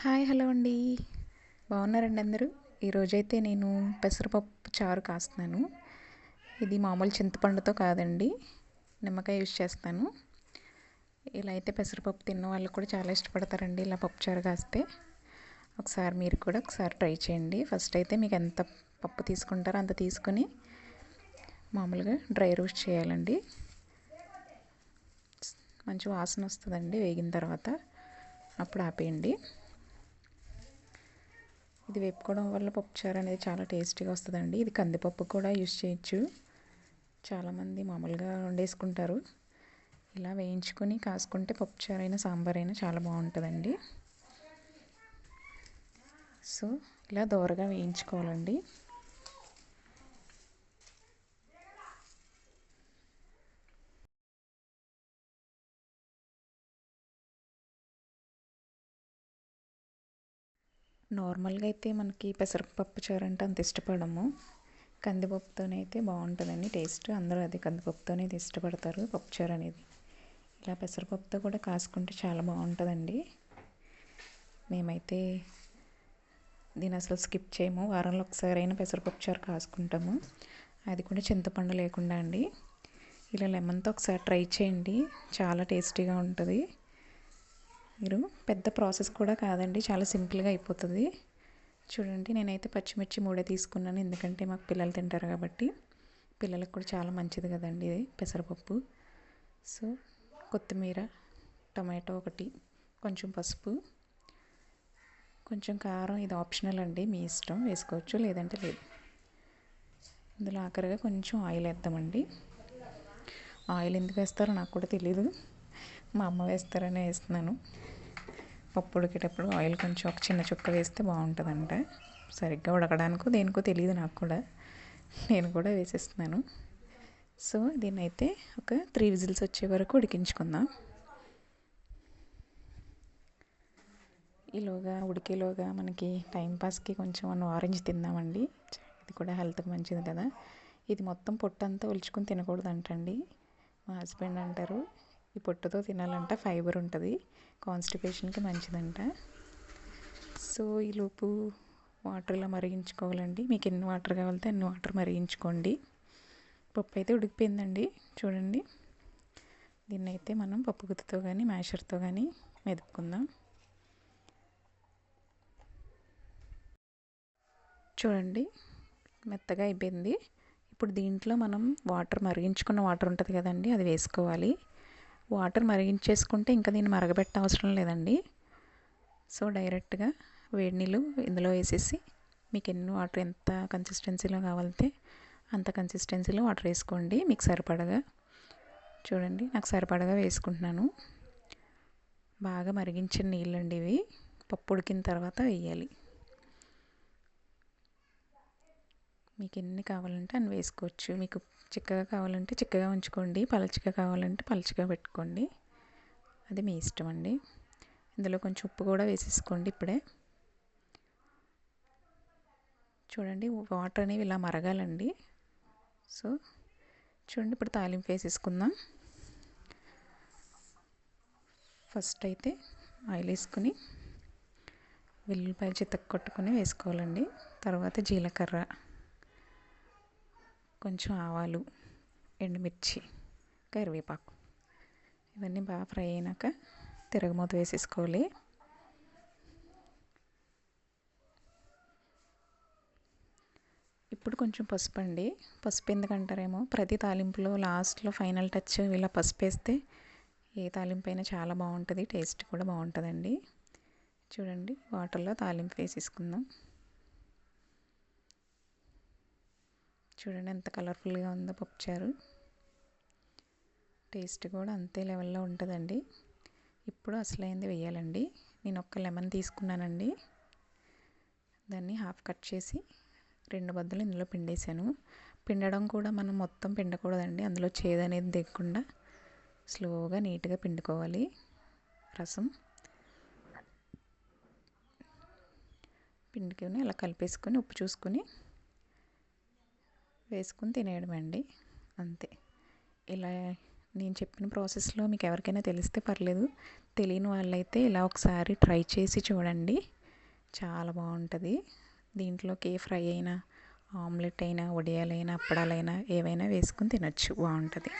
Hi hello అండి. బాగున్నారండి అందరూ? ఈరోజైతే నేను పెసరపప్పు చారు కాస్తున్నాను. ఇది మామూలు చింతపండుతో కాదండి. నిమ్మకాయ యూస్ చేస్తాను. ఇలా అయితే పెసరపప్పు తిన్న వాళ్ళు కూడా చాలా ఇష్టపడతారండి ఇలా పప్పు చారు కాస్తే. ఒకసారి మీరు కూడా ఒకసారి ట్రై చేయండి. ఫస్ట్ అయితే మీకు ఎంత పప్పు తీసుకుంటారో అంత తీసుకొని మామూలుగా డ్రై రోస్ట్ చేయాలండి. మంచి వాసన వస్తుందండి వేగిన తర్వాత. అప్పుడు ఆపేయండి. ఇది వేపుకోవడం వల్ల పప్పుచారు అనేది చాలా టేస్టీగా వస్తుందండి. ఇది కందిపప్పు కూడా యూస్ చేయొచ్చు. చాలామంది మామూలుగా వండేసుకుంటారు. ఇలా వేయించుకొని కాసుకుంటే పప్పుచారు అయినా సాంబార్ అయినా చాలా బాగుంటుందండి. సో ఇలా దోరగా వేయించుకోవాలండి. నార్మల్గా అయితే మనకి పెసరపప్పు చారు అంటే అంత ఇష్టపడము. కందిపప్పుతోనే అయితే బాగుంటుందండి టేస్ట్. అందరూ అది కందిపప్పుతోనే ఇష్టపడతారు పప్పుచారు అనేది ఇలా పెసరపప్పుతో కూడా కాసుకుంటే చాలా బాగుంటుందండి మేమైతే దీని అసలు స్కిప్ చేయము. వారంలో ఒకసారి అయినా పెసరపప్పు చారు కాసుకుంటాము. అది కూడా చింతపండు లేకుండా అండి. ఇలా లెమన్తో ఒకసారి ట్రై చేయండి. చాలా టేస్టీగా ఉంటుంది. మీరు పెద్ద ప్రాసెస్ కూడా కాదండి చాలా సింపుల్గా అయిపోతుంది. చూడండి నేనైతే పచ్చిమిర్చి మూడే తీసుకున్నాను ఎందుకంటే మాకు పిల్లలు తింటారు కాబట్టి. పిల్లలకు కూడా చాలా మంచిది కదండి ఇది పెసరపప్పు. సో కొత్తిమీర టమాటో ఒకటి కొంచెం పసుపు. కొంచెం కారం ఇది ఆప్షనల్ అండి మీ ఇష్టం వేసుకోవచ్చు లేదంటే లేదు. ఇందులో ఆఖరిగా కొంచెం ఆయిల్ వేద్దామండి. ఆయిల్ ఎందుకు వేస్తారో నాకు కూడా తెలీదు. మా అమ్మ వేస్తారనే వేస్తున్నాను. పప్పు ఉడికేటప్పుడు ఆయిల్ కొంచెం ఒక చిన్న చుక్క వేస్తే బాగుంటుందంట. సరిగ్గా ఉడకడానికో దేనికో తెలియదు నాకు కూడా. నేను కూడా వేసేస్తున్నాను. సో దీన్ని అయితే ఒక త్రీ విజిల్స్ వచ్చే వరకు ఉడికించుకుందాం. ఈలోగా ఉడికేలోగా మనకి టైంపాస్కి కొంచెం మనం ఆరెంజ్ తిందామండి. ఇది కూడా హెల్త్కి మంచిది కదా. ఇది మొత్తం పొట్టంతా ఒలుచుకుని తినకూడదు అంటండి మా హస్బెండ్ అంటారు ఈ పొట్టుతో తినాలంట ఫైబర్ ఉంటుంది. కాన్స్టిపేషన్కి మంచిదంట. సో ఈలోపు వాటర్ ఇలా మరిగించుకోవాలండి. మీకు ఎన్ని వాటర్ కావాలితే అన్ని వాటర్ మరిగించుకోండి. పప్పు అయితే ఉడికిపోయిందండి. చూడండి. దీన్ని అయితే మనం పప్పు గుత్తితో కానీ మ్యాషర్తో కానీ మెదుపుకుందాం. చూడండి. మెత్తగా అయిపోయింది. ఇప్పుడు దీంట్లో మనం వాటర్ మరిగించుకున్న వాటర్ ఉంటుంది కదండి అది వేసుకోవాలి. వాటర్ మరిగించేసుకుంటే ఇంకా దీన్ని మరగబెట్ట అవసరం లేదండి. సో డైరెక్ట్గా వేడి నీళ్ళు ఇందులో వేసేసి మీకు ఎన్ని వాటర్ ఎంత కన్సిస్టెన్సీలో కావాలంటే అంత కన్సిస్టెన్సీలో వాటర్ వేసుకోండి. మీకు సరిపడగా. చూడండి నాకు సరిపడగా వేసుకుంటున్నాను. బాగా మరిగించిన నీళ్ళండి ఇవి. పప్పు ఉడికిన తర్వాత వేయాలి. మీకు ఎన్ని కావాలంటే అన్ని వేసుకోవచ్చు. మీకు చిక్కగా కావాలంటే చిక్కగా ఉంచుకోండి. పలచగా కావాలంటే పలచగా పెట్టుకోండి. అది మీ ఇష్టం అండి. ఇందులో కొంచెం ఉప్పు కూడా వేసేసుకోండి ఇప్పుడే. చూడండి వాటర్ అనేవి ఇలా మరగాలండి. సో చూడండి ఇప్పుడు తాలింపు వేసేసుకుందాం. ఫస్ట్ అయితే ఆయిల్ వేసుకుని వెల్లుల్లిపాయలు చితక్ కొట్టుకొని వేసుకోవాలండి. తర్వాత జీలకర్ర. కొంచెం ఆవాలు ఎండుమిర్చి కరివేపాకు. ఇవన్నీ బాగా ఫ్రై అయినాక తిరగమూత వేసేసుకోవాలి. ఇప్పుడు కొంచెం పసుపు అండి. పసుపు ఎందుకంటారేమో ప్రతి తాలింపులో లాస్ట్లో ఫైనల్ టచ్ ఇలా పసుపు వేస్తే ఏ తాలింపు అయినా చాలా బాగుంటుంది టేస్ట్ కూడా బాగుంటుందండి. చూడండి వాటర్లో తాలింపు వేసేసుకుందాం. చూడండి ఎంత కలర్ఫుల్గా ఉందో పప్పుచారు టేస్ట్ కూడా అంతే లెవెల్లో ఉంటుందండి. ఇప్పుడు అసలైంది వేయాలండి నేను ఒక్క లెమన్ తీసుకున్నానండి. దాన్ని హాఫ్ కట్ చేసి రెండు బద్దలు ఇందులో పిండేశాను. పిండడం కూడా మనం మొత్తం పిండకూడదండి. అందులో చేదు అనేది దిగకుండా స్లోగా నీట్గా పిండుకోవాలి. రసం. పిండుకొని అలా కలిపేసుకొని ఉప్పు చూసుకొని వేసుకుని తినేయడమండి అంతే. ఇలా నేను చెప్పిన ప్రాసెస్లో మీకు ఎవరికైనా తెలిస్తే పర్లేదు. తెలియని వాళ్ళైతే ఇలా ఒకసారి ట్రై చేసి చూడండి. చాలా బాగుంటుంది. దీంట్లోకి ఏ ఫ్రై అయినా ఆమ్లెట్ అయినా వడియాలైనా అప్పడాలైనా ఏవైనా వేసుకుని తినచ్చు. బాగుంటుంది.